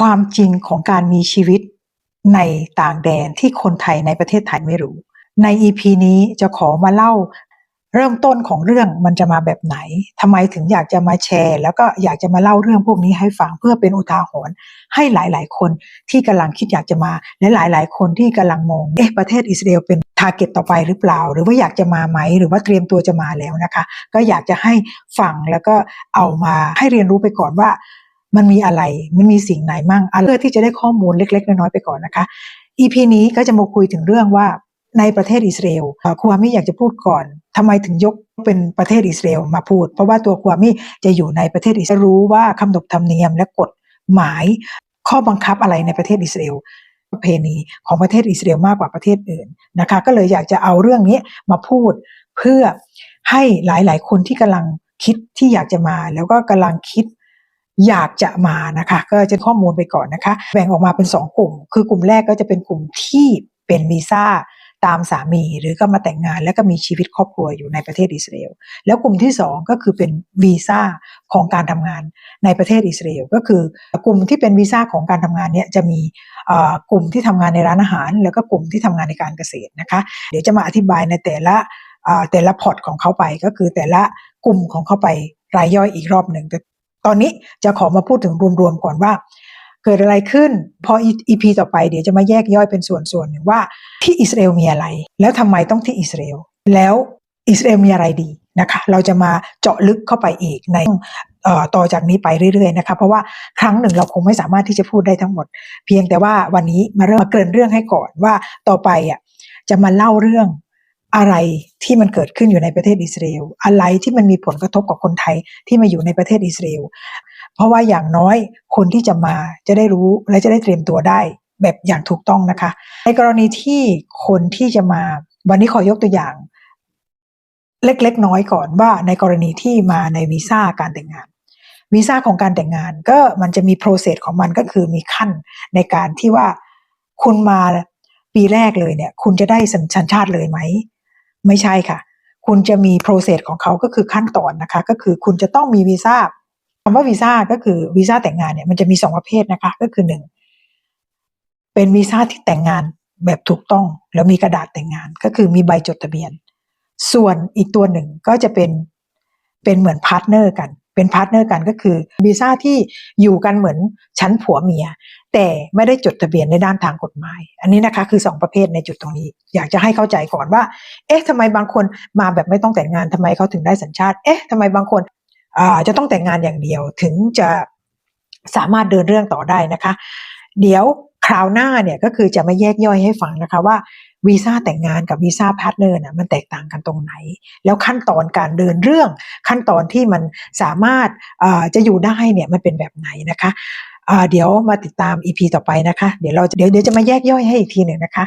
ความจริงของการมีชีวิตในต่างแดนที่คนไทยในประเทศไทยไม่รู้ ใน EP นี้จะขอมาเล่าเริ่มต้นของเรื่องมันจะมาแบบไหนทำไมถึงอยากจะมาแชร์ แล้วก็อยากจะมาเล่าเรื่องพวกนี้ให้ฟังเพื่อเป็นอุทาหรณ์ให้หลาย ๆ คนที่กำลังคิดอยากจะมาและหลาย ๆ คนที่กำลังมองเอ๊ะประเทศอิสราเอลเป็นทาร์เก็ตต่อไปหรือเปล่า หรือว่าอยากจะมาไหม หรือว่าเตรียมตัวจะมาแล้วนะคะ ก็อยากจะให้ฟังแล้วก็เอามาให้เรียนรู้ไปก่อนว่า มันมีอะไร มันมีสิ่งไหนมั่งอะเพื่อที่จะได้ข้อมูลเล็ก ๆ น้อยๆไปก่อนนะคะ EP นี้ก็จะมาคุยถึงเรื่องว่าในประเทศอิสราเอลครูอามิอยากจะพูดก่อนทำไมถึงยกเป็นประเทศอิสราเอลมาพูด เพราะว่าตัวครูอามิจะอยู่ในประเทศอิสราเอลรู้ว่าคำนบธรรมเนียมและกฎหมาย ข้อบังคับอะไรในประเทศอิสราเอลประเพณีของประเทศอิสราเอลมากกว่าประเทศอื่นนะคะ ก็เลยอยากจะเอาเรื่องนี้มาพูดเพื่อให้หลายๆ คนที่กำลังคิดที่อยากจะมา แล้วก็กำลังคิด อยากจะมานะคะ ก็จะข้อมูลไปก่อนนะคะ แบ่งออกมาเป็น 2 กลุ่ม คือกลุ่มแรกก็จะเป็นกลุ่มที่เป็นวีซ่าตามสามีหรือก็มาแต่งงานแล้วก็มีชีวิตครอบครัวอยู่ในประเทศอิสราเอลแล้วกลุ่มที่ 2 ก็คือเป็นวีซ่าของการทำงานในประเทศอิสราเอลก็คือกลุ่มที่เป็นวีซ่าของการทำงานเนี่ยจะมีกลุ่มที่ทำงานในร้านอาหาร แล้วก็กลุ่มที่ทำงานในการเกษตรนะคะเดี๋ยวจะมาอธิบายในแต่ละแต่ละพอร์ตของเขาไปก็คือแต่ละกลุ่มของเขาไปรายย่อยอีกรอบหนึ่งแตอนนี้จะขอมาพูดถึงรวมๆก่อนว่า เกิดอะไรขึ้น พอ EP ต่อไปเดี๋ยวจะมาแยกย่อยเป็นส่วนๆหนึ่งว่าที่อิสราเอลมีอะไร แล้วทำไมต้องที่อิสราเอลแล้วอิสราเอลมีอะไรดีนะคะ เราจะมาเจาะลึกเข้าไปอีกในต่อจากนี้ไปเรื่อยๆนะคะ เพราะว่าครั้งหนึ่งเราคงไม่สามารถที่จะพูดได้ทั้งหมด เพียงแต่ว่าวันนี้มาเริ่มมาเกริ่นเรื่องให้ก่อนว่าต่อไปอะจะมาเล่าเรื่อง อะไรที่มันเกิดขึ้นอยู่ในประเทศอิสราเอลอะไรที่มันมีผลกระทบกับคนไทยที่มาอยู่ในประเทศอิสราเอลเพราะว่าอย่างน้อยคนที่จะมาจะได้รู้และจะได้เตรียมตัวได้แบบอย่างถูกต้องนะคะ ในกรณีที่คนที่จะมาวันนี้ขอยกตัวอย่าง เล็กๆน้อยก่อนว่าในกรณีที่มาในวีซ่าการแต่งงานวีซ่าของการแต่งงานก็มันจะมีโปรเซสของมันก็คือมีขั้นในการที่ว่าคุณมาปีแรกเลยเนี่ย คุณจะได้สัญชาติชาติเลยไหม ไม่ใช่ค่ะ คุณจะมีโปรเซสของเขาก็คือขั้นตอนนะคะ ก็คือคุณจะต้องมีวีซ่าคำว่าวีซ่าก็คือวีซ่าแต่งงานเนี่ยมันจะมีสองประเภทนะคะ ก็คือหนึ่งเป็นวีซ่าที่แต่งงานแบบถูกต้อง แล้วมีกระดาษแต่งงาน ก็คือมีใบจดทะเบียน ส่วนอีกตัวหนึ่งก็จะเป็นเป็นเหมือนพาร์ทเนอร์กัน เป็นพาร์ทเนอร์กันก็คือวีซ่าที่อยู่กันเหมือนชั้นผัวเมีย แต่ไม่ได้จดทะเบียนในด้านทางกฎหมาย อันนี้นะคะคือสองประเภทในจุดตรงนี้ อยากจะให้เข้าใจก่อนว่า เอ๊ะทำไมบางคนมาแบบไม่ต้องแต่งงานทำไมเขาถึงได้สัญชาติ เอ๊ะทำไมบางคนจะต้องแต่งงานอย่างเดียวถึงจะสามารถเดินเรื่องต่อได้นะคะ เดี๋ยวคราวหน้าเนี่ยก็คือจะมาแยกย่อยให้ฟังนะคะว่าวีซ่าแต่งงานกับวีซ่าพาร์ทเนอร์น่ะมันแตกต่างกันตรงไหน แล้วขั้นตอนการเดินเรื่อง ขั้นตอนที่มันสามารถจะอยู่ได้เนี่ยมันเป็นแบบไหนนะคะเดี๋ยวมาติดตาม EP ต่อไปนะคะ เดี๋ยวเราเดี๋ยวเดี๋ยวจะมาแยกย่อยให้อีกทีหนึ่งนะคะ